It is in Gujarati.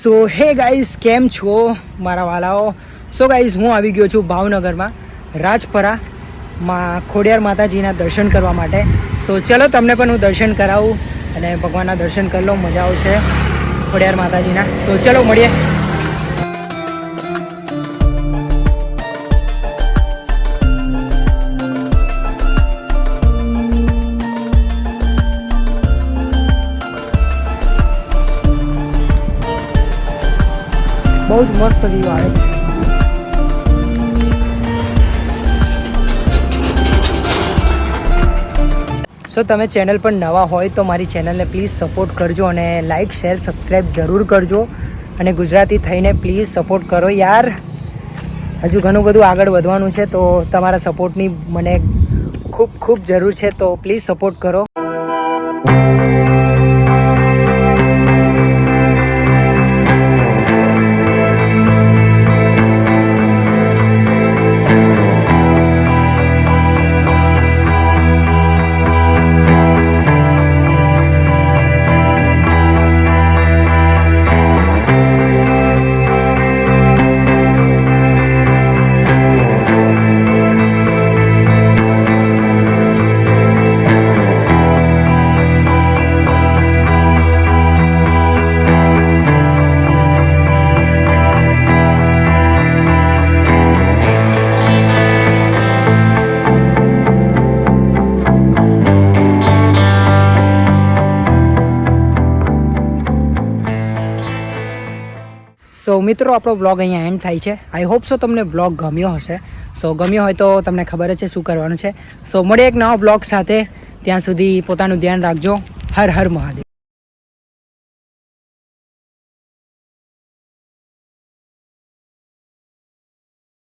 સો હે ગાઈઝ કેમ છો મારા વાલાઓ? સો ગાઈઝ હું આવી ગયો છું ભાવનગરમાં, રાજપરા, માં ખોડિયાર માતાજીના દર્શન કરવા માટે. સો ચલો તમને પણ હું દર્શન કરાવું અને ભગવાનના દર્શન કરી લો મજા આવશે ખોડિયાર માતાજીના. સો ચલો મળીએ. બહુ જ મસ્ત વ્યૂ આવે છે. સો તમે ચેનલ પર નવા હોય તો મારી ચેનલને પ્લીઝ સપોર્ટ કરજો અને લાઇક શેર સબસ્ક્રાઈબ જરૂર કરજો. અને ગુજરાતી થઈને પ્લીઝ સપોર્ટ કરો યાર. હજુ ઘણું બધું આગળ વધવાનું છે તો તમારા સપોર્ટની મને ખૂબ ખૂબ જરૂર છે તો પ્લીઝ સપોર્ટ કરો. સો મિત્રો, આપણો બ્લોગ અહીંયા એન્ડ થાય છે. આઈ હોપ સો તમને બ્લોગ ગમ્યો હશે. સો ગમ્યો હોય તો તમને ખબર છે શું કરવાનું છે. સો મળીએ એક નવા બ્લોગ સાથે. ત્યાં સુધી પોતાનું ધ્યાન રાખજો. હર હર મહાદેવ.